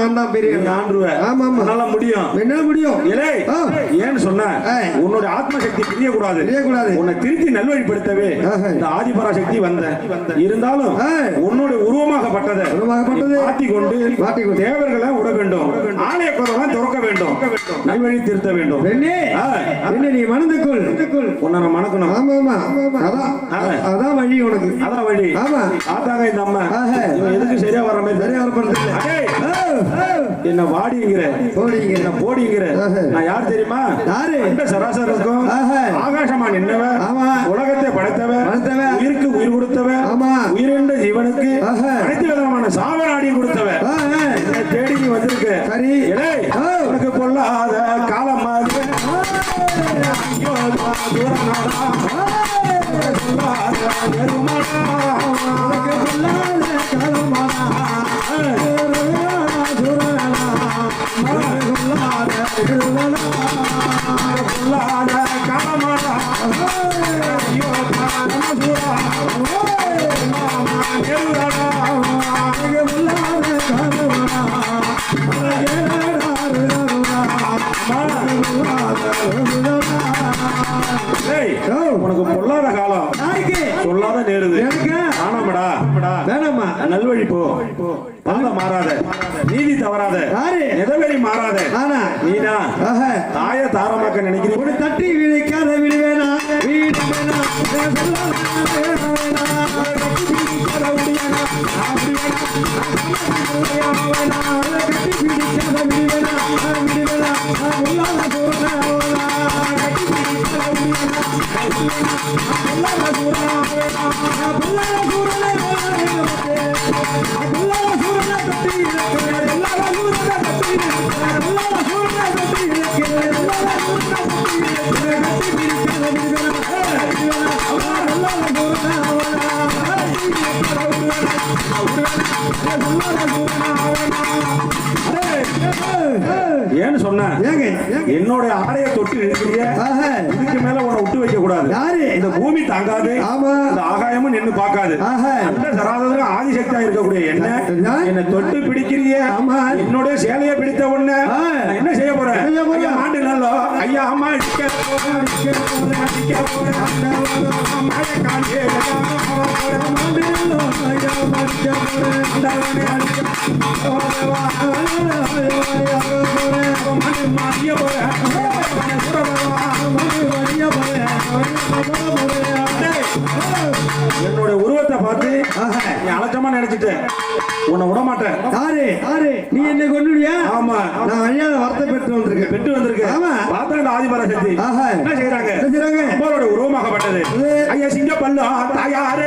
நான் தான் பெரிய நீ ஆண்டுருவ. ஆமா ஆமா அதனால முடியும். என்ன முடியும். இலே ஆ. ஏன்னு சொன்ன ஆ. உன்னுடைய ஆத்ம சக்தி பிரியக்கூடாது. பிரியக்கூடாது. உன்னை திருத்தி நல்வழிப்படுத்தவே. இந்த ஆதிபராசக்தி வந்த. இருந்தாலும் ஆ. உன்னுடைய உருவமாகப்பட்டதை உருவமாகப்பட்டது. மாற்றிக் கொண்டு மாற்றிக் கொண்டு. தேவர்களை விட வேண்டும். ஆலய குரலாம் திறக்க வேண்டும். நல்வழி திருத்த வேண்டும். பெண்ணே. பெண்ணே நீ மணந்துக்குள் உன்னை நான் மணக்கணும். ஆமா ஆமா அதான். அதான் வழி உனக்கு. அதான் வழி. ஆமா. ஆத்தாங்க இந்த அம்மா. எதுக்கு சரியா வர மாதிரி சரியா ஆ. என்ன வாடிங்கிற என்ன போடிங்கிற. நான் யார் தெரியுமா யாரு? அந்த சராசரருக்கும் ஆஹா. ஆகாசமா நின்னவன் ஆமா. உலகத்தை படைத்தவன் படைத்தவன். உயிருக்கு உயிர் கொடுத்தவன் ஆமா. உயிரிழந்த ஜீவனுக்கு. அனைத்து விதமான சாவநாடியும் கொடுத்தவன் தேடி நீ வந்திருக்க சரி. ஆ. உனக்கு பொல்லாத காலம் மாதிரி உனக்கு பொல்லாத காலம்? சொல்லாத நேருது எனக்கு? ஆனாமடா வேணாமா நல்வழி போ. பாதம் மாறாத. நீதி தவறாத? எதவெளி மாறாத. நானா? நீனா. தாய தாரமாக்க நினைக்கிறீங்க. ஒரு தட்டி விழிக்காத விடுவேனா? விடுவேனா, நான் விடுவேனா. ஏன்னு சொன்ன என்னோட ஆடைய தொட்டு ஆஹா. இதுக்கு மேல உன்னை விட்டு வைக்க கூடாது. யாரு? இந்த பூமி தாங்காது. ஆமா. இந்த ஆகாயமும் நின்னு பார்க்காது. அந்த சராசரம் ஆதிசக்தியா இருக்கக்கூடிய என்ன? என்ன தொட்டு பிடிக்கிறிய. ஆமா. என்னோட சேலையை பிடித்த உடனே என்ன செய்ய போறேன்? மாண்டு நல்லோ ஐயா அம்மா அடிக்க அடிக்க போறேன், அடிக்க போறேன். அம்மா, காலியே போறேன். மாண்டு நல்லோ, ஐயா, மடிக்க போறேன். அண்டவனே அடிக்க போறேன். மண்ணு மாறிய போறேன். அவனை சுட போறேன். மாண்டு மடிய போறேன். போறேன். டேய், என்னோட உருவத்தை பார்த்து. நீ அலட்சமா நினைச்சிட்ட உன்னை விட மாட்டேன் யாரு யாரு நீ என்ன கொண்டுடியா ஆமா நான் அழியாத வார்த்தை பெற்று வந்திருக்கேன் பெற்று வந்திருக்கு ஆமா. பார்த்தா இந்த ஆதிபர சக்தி ஆஹா. என்ன செய்யறாங்க என்ன? அம்மாவோட உருவமாகப்பட்டது. ஐயா சிங்க பல்லா தாயாரே